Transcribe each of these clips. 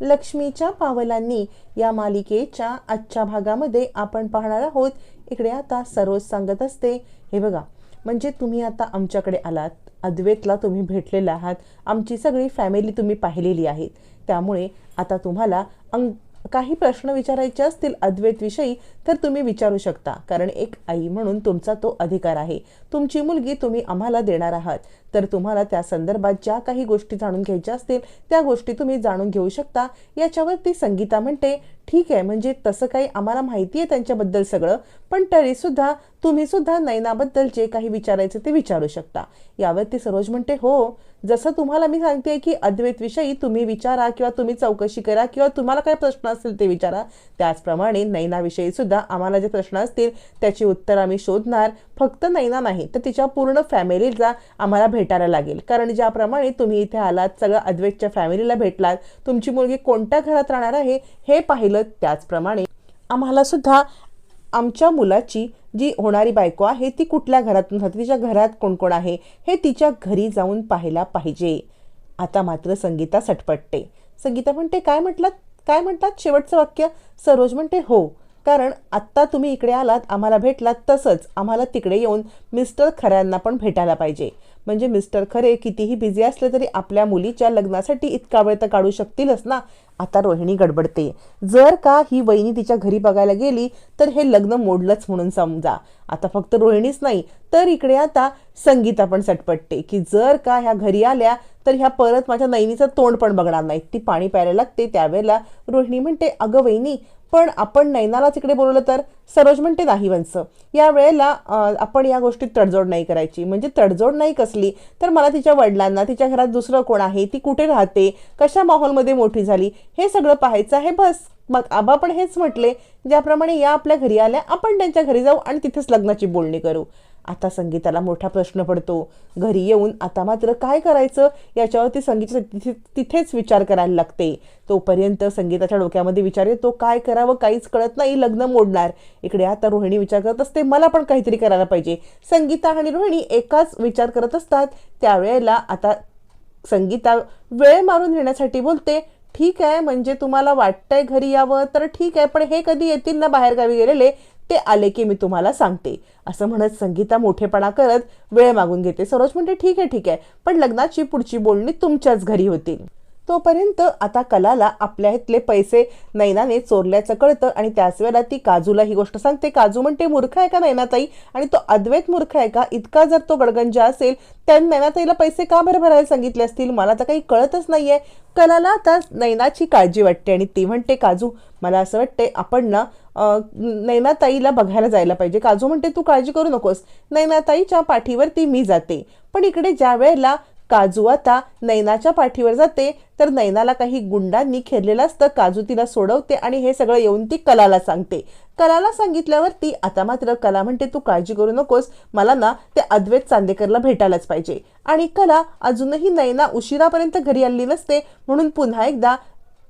लक्ष्मीच्या पावलांनी या मालिकेच्या आजच्या भागामध्ये आपण पाहणार आहोत. इकडे आता सरोज सांगत असते हे बघा म्हणजे तुम्ही आता आमच्याकडे आलात अद्वैतला तुम्ही भेटलेला आहात आमची सगळी फॅमिली तुम्ही पाहिलेली आहे त्यामुळे आता तुम्हाला अंग काही प्रश्न विचारायचे असतील अद्वैतविषयी तर तुम्ही विचारू शकता. कारण एक आई म्हणून तुमचा तो अधिकार आहे. तुमची मुलगी तुम्ही आम्हाला देणार आहात. तर तुम्हाला त्या संदर्भात ज्या काही गोष्टी जाणून घ्यायच्या असतील त्या गोष्टी तुम्ही जाणून घेऊ शकता. याच्यावर ती संगीता म्हणते ठीक आहे म्हणजे तसं काही आम्हाला माहिती आहे त्यांच्याबद्दल सगळं पण तरीसुद्धा तुम्हीसुद्धा तुम्ही सुद्धा नयनाबद्दल जे काही विचारायचं ते विचारू शकता. यावरती सरोज म्हणते हो जसं तुम्हाला मी सांगते की अद्वैतविषयी तुम्ही विचारा किंवा तुम्ही चौकशी करा किंवा तुम्हाला काय प्रश्न असतील ते विचारा. त्याचप्रमाणे नैनाविषयी सुद्धा आम्हाला जे प्रश्न असतील त्याची उत्तर आम्ही शोधणार. फक्त नैना नाही तर तिच्या पूर्ण फॅमिलीला आम्हाला भेटायला लागेल. कारण ज्याप्रमाणे तुम्ही इथे आलात सगळं अद्वैतच्या फॅमिलीला भेटलात. तुमची मुलगी कोणत्या घरात राहणार आहे हे पाहिलं त्याचप्रमाणे आम्हाला सुद्धा आमच्या मुलाची जी होणारी बायको आहे ती कुठल्या घरातून राहते? तिच्या घरात कोण कोण आहे? हे तिच्या घरी जाऊन पाहायला पाहिजे. आता मात्र संगीता सटपटते. संगीता म्हणते काय म्हटलं? काय म्हणतात? शेवटचं वाक्य? सरोज म्हणते हो. कारण आत्ता तुम्ही इकडे आलात आम्हाला भेटलात तसंच आम्हाला तिकडे येऊन मिस्टर खऱ्यांना पण भेटायला पाहिजे. म्हणजे मिस्टर खरे कितीही बिझी असले तरी आपल्या मुलीच्या लग्नासाठी इतका वेळ तर काढू शकतीलच ना? आता रोहिणी गडबडते. जर का ही वहिनी तिच्या घरी बघायला गेली तर हे लग्न मोडलंच म्हणून समजा. आता फक्त रोहिणीच नाही तर इकडे आता संगीता पण सटपटते की जर का ह्या घरी आल्या तर ह्या परत माझ्या नैनीचं तोंड पण बघणार नाहीत. ती पाणी प्यायला लागते त्यावेळेला. रोहिणी म्हणते अगं वहिनी पण आपण नैनाला तिकडे बोलवलं तर? सरोज म्हणते नाही वंस. या वेळेला आपण या गोष्टीत तडजोड नाही करायची. म्हणजे तडजोड नाही कसली तर मला तिच्या वडिलांना तिच्या घरात दुसरं कोण आहे ती कुठे राहते कशा माहोलमध्ये मोठी झाली हे सगळं पाहायचं आहे बस. मग आबा पण हेच म्हटले ज्याप्रमाणे या आपल्या घरी आल्या आपण त्यांच्या घरी जाऊ आणि तिथेच लग्नाची बोलणी करू. आता संगीताला मोठा प्रश्न पडतो. घरी येऊन आता मात्र काय करायचं? याच्यावरती संगीत तिथे तिथेच विचार करायला लागते. तोपर्यंत संगीताच्या डोक्यामध्ये विचार येतो काय करावं? काहीच कळत नाही लग्न मोडणार. इकडे आता रोहिणी विचार करत असते मला पण काहीतरी करायला पाहिजे. संगीता आणि रोहिणी एकाच विचार करत असतात. त्यावेळेला आता संगीता वेळ मारून घेण्यासाठी बोलते ठीक आहे म्हणजे तुम्हाला वाटतंय घरी यावं तर ठीक आहे पण हे कधी येतील ना बाहेरगावी गेलेले? ते आले की मी तुम्हाला सांगते. असं म्हणत संगीता मोठेपणा करत वेळ मागून घेते. सरोज म्हणते ठीक आहे ठीक आहे. पण लग्नाची पुढची बोलणी तुमच्याच घरी होतील तोपर्यंत आता कलाला आपल्या इथले पैसे नैनाने चोरल्याचं कळतं आणि त्याच वेळेला ती काजूला ही गोष्ट सांगते. काजू म्हणते मूर्ख आहे का नैनाताई? आणि तो अद्वैत मूर्ख आहे का? इतका जर तो गडगंजा असेल त्याने नैनाताईला पैसे का बरं भरायला सांगितले असतील? मला तर काही कळतच नाहीये. कलाला आता नैनाची काळजी वाटते आणि ती म्हणते काजू मला असं वाटते आपण ना नैनाताईला बघायला जायला पाहिजे. काजू म्हणते तू काळजी करू नकोस. नैनाताईच्या पाठीवरती मी जाते. पण इकडे ज्या वेळेला काजू आता नैनाच्या पाठीवर जाते तर नैनाला काही गुंडांनी खेरलेलं असतं काजू तिला सोडवते आणि हे सगळं येऊन ती कलाला सांगते. कलाला सांगितल्यावरती आता मात्र कला म्हणते तू काळजी करू नकोस मला ना ते अद्वैत चांदेकरला भेटायलाच पाहिजे. आणि कला अजूनही नैना उशिरापर्यंत घरी आली नसते म्हणून पुन्हा एकदा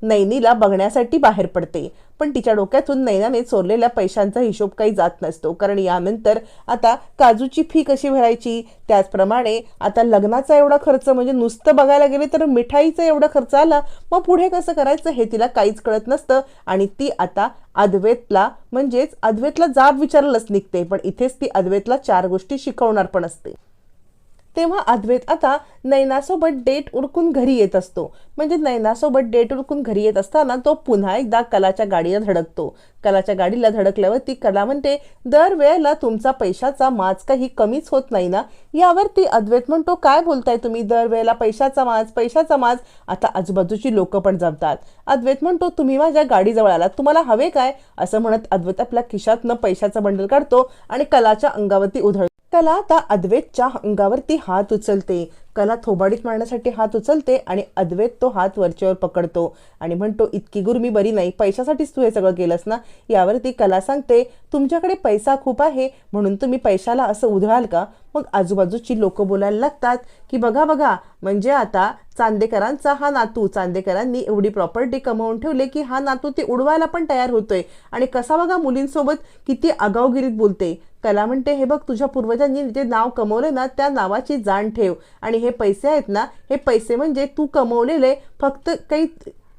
नैनीला बघण्यासाठी बाहेर पडते. पण तिच्या डोक्यातून नैनाने चोरलेल्या पैशांचा हिशोब काही जात नसतो. कारण यानंतर आता काजूची फी कशी भरायची? त्याचप्रमाणे आता लग्नाचा एवढा खर्च म्हणजे नुसतं बघायला गेले तर मिठाईचा एवढा खर्च आला मग पुढे कसं करायचं हे तिला काहीच कळत नसतं. आणि ती आता अद्वैतला म्हणजेच अद्वैतला जाब विचारलंच निघते. पण इथेच ती अद्वैतला चार गोष्टी शिकवणार पण असते. तेव्हा अद्वैत आता नैनासोबत डेट उडकून घरी येत असतो. म्हणजे नैनासोबत डेट उडकून घरी येत असताना तो पुन्हा एकदा कलाच्या गाडीला धडकतो. कलाच्या गाडीला धडकल्यावर ती कला म्हणते दर वेळेला तुमचा पैशाचा माज काही कमीच होत नाही ना? यावरती अद्वैत म्हणतो काय बोलताय तुम्ही? दर वेळेला पैशाचा माज पैशाचा माज. आता आजूबाजूची लोक पण जमतात. अद्वैत म्हणतो तुम्ही माझ्या गाडीजवळ आलात. तुम्हाला हवे काय? असं म्हणत अद्वैत आपल्या खिशातनं पैशाचा बंडल काढतो आणि कलाच्या अंगावरती उधळ कला आता अद्वैतच्या अंगावरती हात उचलते. कला थोबाडीत मारण्यासाठी हात उचलते आणि अद्वैत तो हात वरच्यावर पकडतो आणि म्हणतो इतकी गुरमी बरी नाही पैशासाठीच तू हे सगळं केलंस ना? यावरती कला सांगते तुमच्याकडे पैसा खूप आहे म्हणून तुम्ही पैशाला असं उधळाल का? मग आजूबाजूची लोक बोलायला लागतात की बघा बघा म्हणजे आता चांदेकरांचा हा नातू चांदेकरांनी एवढी प्रॉपर्टी कमवून ठेवले की हा नातू ती उडवायला पण तयार होतोय. आणि कसा बघा मुलींसोबत किती आगावगिरीत बोलते. कला म्हणते हे बघ तुझ्या पूर्वजांनी जे नाव कमवले ना त्या नावाची जाण ठेव आणि हे पैसे आहेत ना हे पैसे म्हणजे तू कमवलेले फक्त काही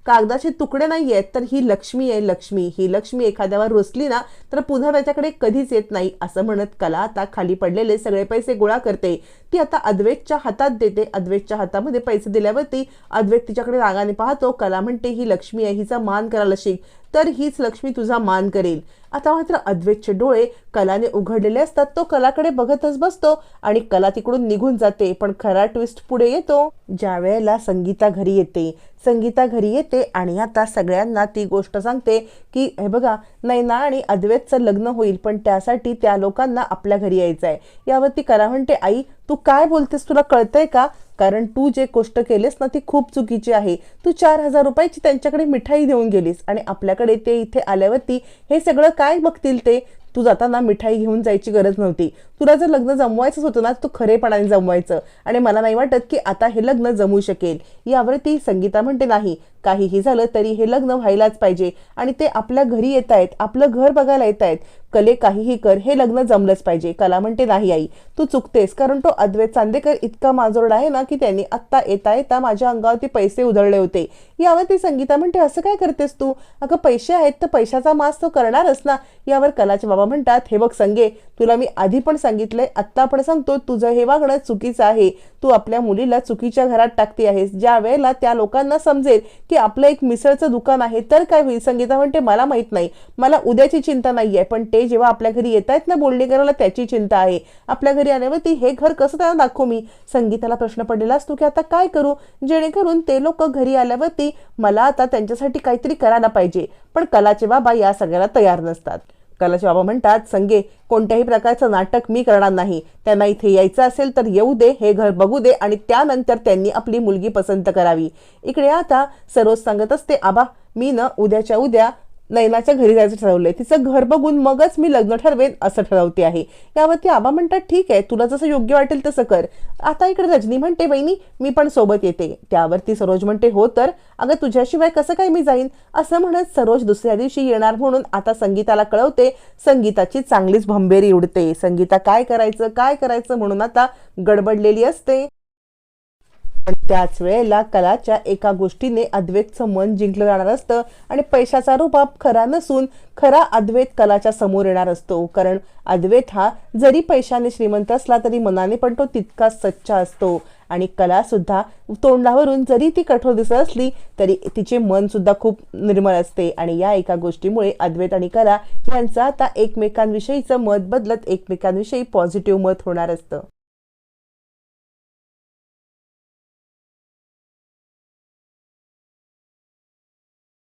कागदाचे तुकडे नाही आहेत तर ही लक्ष्मी आहे लक्ष्मी. ही लक्ष्मी एखाद्यावर रुसली ना तर पुन्हा त्याच्याकडे कधीच येत नाही असं म्हणत कला आता खाली पडलेले सगळे पैसे गोळा करते. ती आता अद्वैतच्या हातात देते. अद्वैतच्या हातामध्ये पैसे दिल्यावरती अद्वैत तिच्याकडे रागाने पाहतो. कला म्हणते ही लक्ष्मी आहे हिचा मान करायला शिक. तर हीच लक्ष्मी तुझा मान करेल. आता मात्र अद्वैतचे डोळे कलाने उघडलेले असतात. तो कलाकडे बघतच बसतो आणि कला तिकडून निघून जाते पण खरा ट्विस्ट पुढे येतो. ज्या वेळेला संगीता घरी येते संगीता घरी येते आणि आता सगळ्यांना ती गोष्ट सांगते की हे बघा नैना आणि अद्वैतचं लग्न होईल पण त्यासाठी त्या लोकांना आपल्या घरी यायचं आहे यावरती कला म्हणते आई तू काय बोलतेस? तुला कळतंय का? कारण तू जे गोष्ट केलीस ना ती खूप चुकीची आहे. तू चार हजार रुपयाची त्यांच्याकडे मिठाई देऊन गेलीस आणि आपल्याकडे ते इथे आल्यावरती हे सगळं काय बघतील ते? तू जाताना मिठाई घेऊन जायची गरज नव्हती. तुला जर लग्न जमवायचंच होतं ना तू खरेपणाने जमवायचं. आणि मला नाही वाटत की आता हे लग्न जमू शकेल. यावरती संगीता म्हणते नाही काहीही झालं तरी हे लग्न व्हायलाच पाहिजे. आणि ते आपल्या घरी येत आहेत आपलं घर बघायला येत आहेत कले काहीही कर हे लग्न जमलंच पाहिजे. कला म्हणते नाही आई तू चुकतेस. कारण तो अद्वैत चांदेकर इतका माजोरडा आहे ना की त्यांनी आत्ता येता येता माझ्या अंगावरती पैसे उधळले होते. यावर ती संगीता म्हणते असं काय करतेस तू? अगं पैसे आहेत तर पैशाचा मास तो करणारच ना. यावर कलाचे बाबा म्हणतात हे बघ संगे तुला मी आधी पण सांगितलंय आत्ता पण सांगतो तुझं हे वागणं चुकीचं आहे. तू आपल्या मुलीला चुकीच्या घरात टाकते आहेस. ज्या वेळेला त्या लोकांना समजेल की आपलं एक मिसळचं दुकान आहे तर काय होईल? संगीता म्हणते मला माहीत नाही. मला उद्याची चिंता नाही आहे पण ते जेव्हा आपल्या घरी येत आहेत ना बोलणी करायला त्याची चिंता आहे. आपल्या घरी आल्यावरती हे घर कसं त्यांना दाखवू मी? संगीताला प्रश्न पडलेला असतो की आता काय करू? जेणेकरून ते लोक घरी आल्यावरती मला आता त्यांच्यासाठी काहीतरी करायला पाहिजे. पण कलाचे बाबा या सगळ्याला तयार नसतात. कलाचे बाबा म्हणतात संगे कोणत्याही प्रकारचं नाटक मी करणार नाही. त्यांना इथे यायचं असेल तर येऊ दे हे घर बघू दे आणि त्यानंतर त्यांनी आपली मुलगी पसंत करावी. इकडे आता सरोज सांगत असते आबा मी न उद्याच्या उद्या नैनाच्या घरी जायचं ठरवलंय. तिचं घर बघून मगच मी लग्न ठरवेन असं ठरवते आहे. यावरती आबा म्हणतात ठीक आहे तुला जसं योग्य वाटेल तसं कर. आता इकडे रजनी म्हणते बहिणी मी पण सोबत येते. त्यावरती सरोज म्हणते हो तर? अगं तुझ्याशिवाय कसं काय मी जाईन? असं म्हणत सरोज दुसऱ्या दिवशी येणार म्हणून आता संगीताला कळवते. संगीताची चांगलीच भंबेरी उडते. संगीता काय करायचं काय करायचं म्हणून आता गडबडलेली असते. त्याच वेळेला कलाच्या एका गोष्टीने अद्वैतचं मन जिंकलं जाणार असतं आणि पैशाचा रुबाब खरा नसून खरा अद्वैत कलाच्या समोर येणार असतो. कारण अद्वैत हा जरी पैशाने श्रीमंत असला तरी मनाने पण तो तितकाच सच्चा असतो. आणि कला सुद्धा तोंडावरून जरी ती कठोर दिसत असली तरी तिचे मनसुद्धा खूप निर्मळ असते. आणि या एका गोष्टीमुळे अद्वैत आणि कला यांचं आता एकमेकांविषयीचं मत बदलत एकमेकांविषयी पॉझिटिव्ह मत होणार असतं.